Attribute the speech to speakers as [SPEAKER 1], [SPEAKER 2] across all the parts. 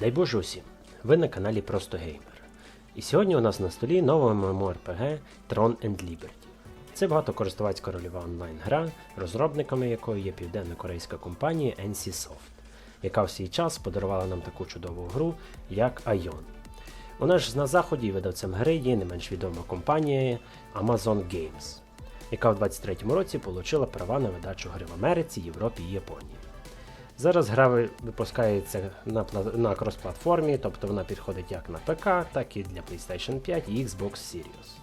[SPEAKER 1] Дай Боже усім! Ви на каналі Просто Геймер. І сьогодні у нас на столі нова MMORPG Tron and Liberty. Це багатокористувацька рольова онлайн-гра, розробниками якої є південно-корейська компанія NCSoft, яка в свій час подарувала нам таку чудову гру, як Ion. У нас на заході видавцем гри є не менш відома компанія Amazon Games, яка в 23-му році отримала права на видачу гри в Америці, Європі і Японії. Зараз гра випускається на, на крос-платформі, тобто вона підходить як на ПК, так і для PlayStation 5 і Xbox Series.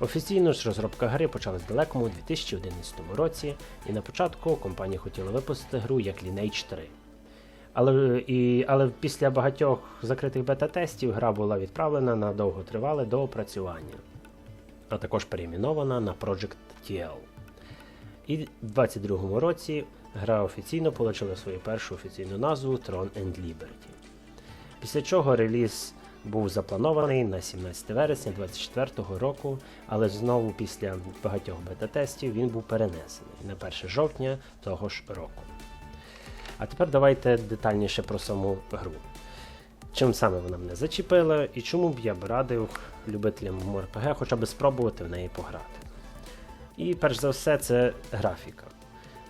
[SPEAKER 1] Офіційно ж розробка гри почалась далекому 2011 році, і на початку компанія хотіла випустити гру як Lineage 3. Але, і, але після багатьох закритих бета-тестів гра була відправлена на довготривале доопрацювання, а також перейменована на Project TL. І в 22-му році гра офіційно отримала свою першу офіційну назву Tron and Liberty. Після чого реліз був запланований на 17 вересня 2024 року, але знову після багатьох бета-тестів він був перенесений на 1 жовтня того ж року. А тепер давайте детальніше про саму гру. Чим саме вона мене зачепила і чому б я б радив любителям МРПГ хоча б спробувати в неї пограти. І перш за все, це графіка.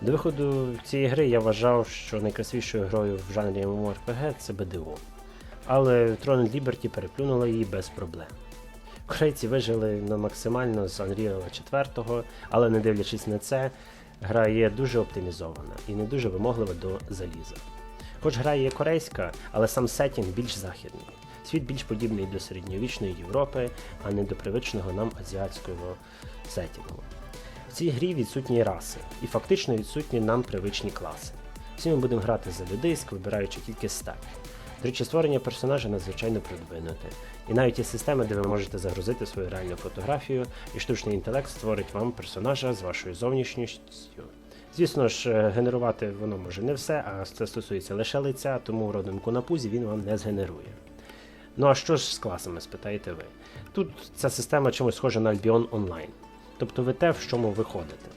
[SPEAKER 1] До виходу цієї гри я вважав, що найкрасивішою грою в жанрі MMORPG це BDO. Але Tron Liberty переплюнула її без проблем. Корейці вижили на максимально з Unreal 4, але не дивлячись на це, гра є дуже оптимізована і не дуже вимоглива до заліза. Хоч гра є корейська, але сам сетінг більш західний. Світ більш подібний до середньовічної Європи, а не до привичного нам азіатського сетінгу. В цій грі відсутні раси, і фактично відсутні нам привичні класи. Всі ми будемо грати за людиськ, вибираючи тільки стать. До речі, створення персонажа надзвичайно продвинуте, і навіть є системи, де ви можете загрузити свою реальну фотографію, і штучний інтелект створить вам персонажа з вашою зовнішністю. Звісно ж, е, генерувати воно може не все, а це стосується лише лиця, тому родинку на пузі він вам не згенерує. Ну а що ж з класами, спитаєте ви? Тут ця система чимось схожа на Albion Online. Тобто ви те, в чому ви ходите.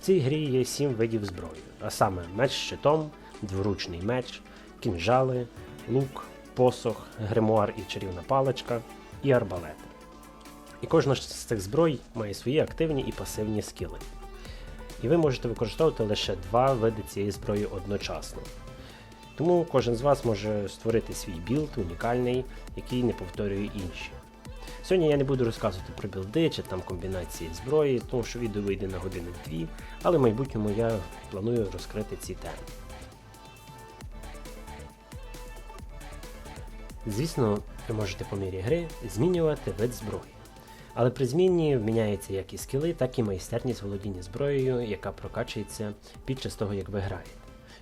[SPEAKER 1] В цій грі є сім видів зброї, а саме меч з щитом, дворучний меч, кінжали, лук, посох, гримуар і чарівна паличка і арбалети. І кожна з цих зброй має свої активні і пасивні скіли. І ви можете використовувати лише два види цієї зброї одночасно. Тому кожен з вас може створити свій білд унікальний, який не повторює інші. Сьогодні я не буду розказувати про білди чи там комбінації зброї, тому що відео вийде на години дві, але в майбутньому я планую розкрити ці теми. Звісно, ви можете по мірі гри змінювати вид зброї. Але при зміні міняються як і скіли, так і майстерність володіння зброєю, яка прокачується під час того, як ви граєте.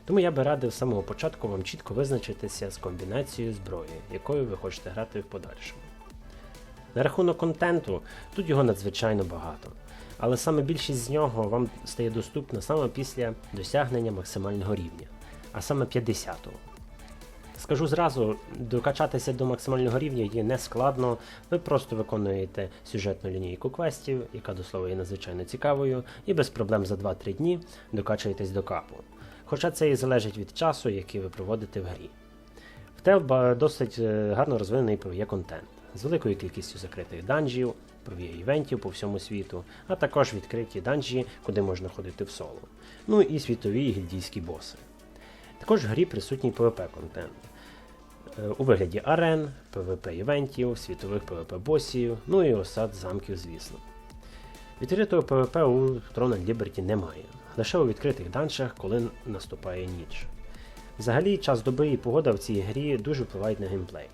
[SPEAKER 1] Тому я би радив з самого початку вам чітко визначитися з комбінацією зброї, якою ви хочете грати в подальшому. На рахунок контенту, тут його надзвичайно багато, але саме більшість з нього вам стає доступна саме після досягнення максимального рівня, а саме 50-го. Скажу зразу, докачатися до максимального рівня є не складно, ви просто виконуєте сюжетну лінійку квестів, яка до слова є надзвичайно цікавою, і без проблем за 2-3 дні докачуєтесь до капу. Хоча це і залежить від часу, який ви проводите в грі. В Телба досить е, гарно розвинений PvE контент з великою кількістю закритих данжів, PvE івентів по всьому світу, а також відкриті данжі, куди можна ходити в соло. Ну і світові гільдійські боси. Також в грі присутній PvP контент. Е, У вигляді арен, PvP івентів, світових PvP босів, ну і осад замків, звісно. Відкритого PvP у Throne and Liberty немає, лише у відкритих данжах, коли наступає ніч. Взагалі, час доби і погода в цій грі дуже впливають на геймплей.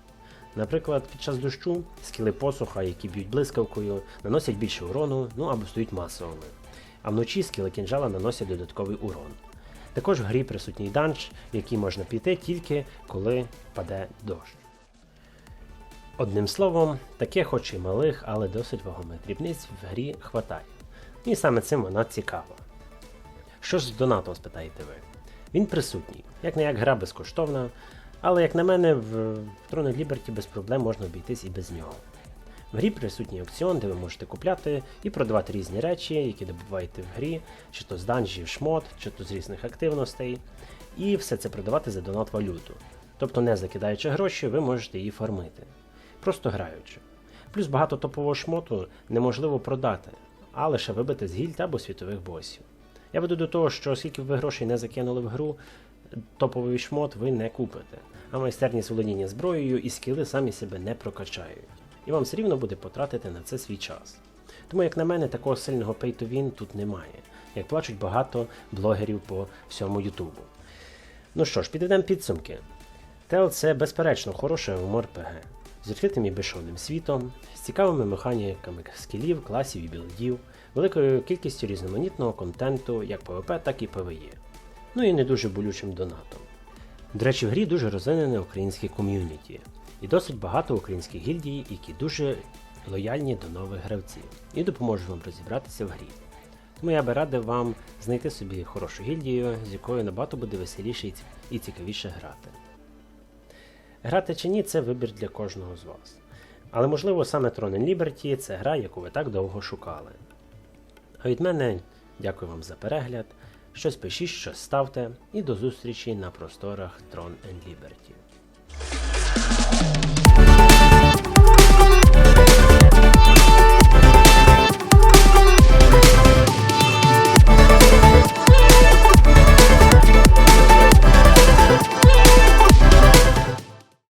[SPEAKER 1] Наприклад, під час дощу скіли посуха, які б'ють блискавкою, наносять більше урону, ну або стають масовими. А вночі скіли кінжала наносять додатковий урон. Також в грі присутній данж, в який можна піти тільки коли паде дощ. Одним словом, таких хоч і малих, але досить вагомих дрібниць в грі хватає. І саме цим вона цікава. Що ж з донатом, спитаєте ви? Він присутній, як не як гра безкоштовна, але, як на мене, в and Liberty без проблем можна обійтись і без нього. В грі присутній аукціон, де ви можете купляти і продавати різні речі, які добуваєте в грі, чи то з данжів шмот, чи то з різних активностей, і все це продавати за донат валюту. Тобто, не закидаючи гроші, ви можете її фармити, просто граючи. Плюс багато топового шмоту неможливо продати, а лише вибити з гільд або світових босів. Я веду до того, що оскільки ви грошей не закинули в гру, топовий шмот ви не купите, а майстерність володіння зброєю і скіли самі себе не прокачають. І вам все рівно буде потратити на це свій час. Тому, як на мене, такого сильного pay to win тут немає, як плачуть багато блогерів по всьому Ютубу. Ну що ж, підведемо підсумки. Тел це безперечно хороше ММО-РПГ з відкритим і безшовним світом, з цікавими механіками скілів, класів і білдів, великою кількістю різноманітного контенту, як PvP, так і PvE. Ну і не дуже болючим донатом. До речі, в грі дуже розвинене українське ком'юніті, і досить багато українських гільдій, які дуже лояльні до нових гравців і допоможуть вам розібратися в грі. Тому я би радив вам знайти собі хорошу гільдію, з якою набагато буде веселіше і цікавіше грати. Грати чи ні, це вибір для кожного з вас. Але можливо саме Tron Liberty це гра, яку ви так довго шукали. А від мене дякую вам за перегляд. Щось пишіть, щось ставте, і до зустрічі на просторах Tron and Liberty.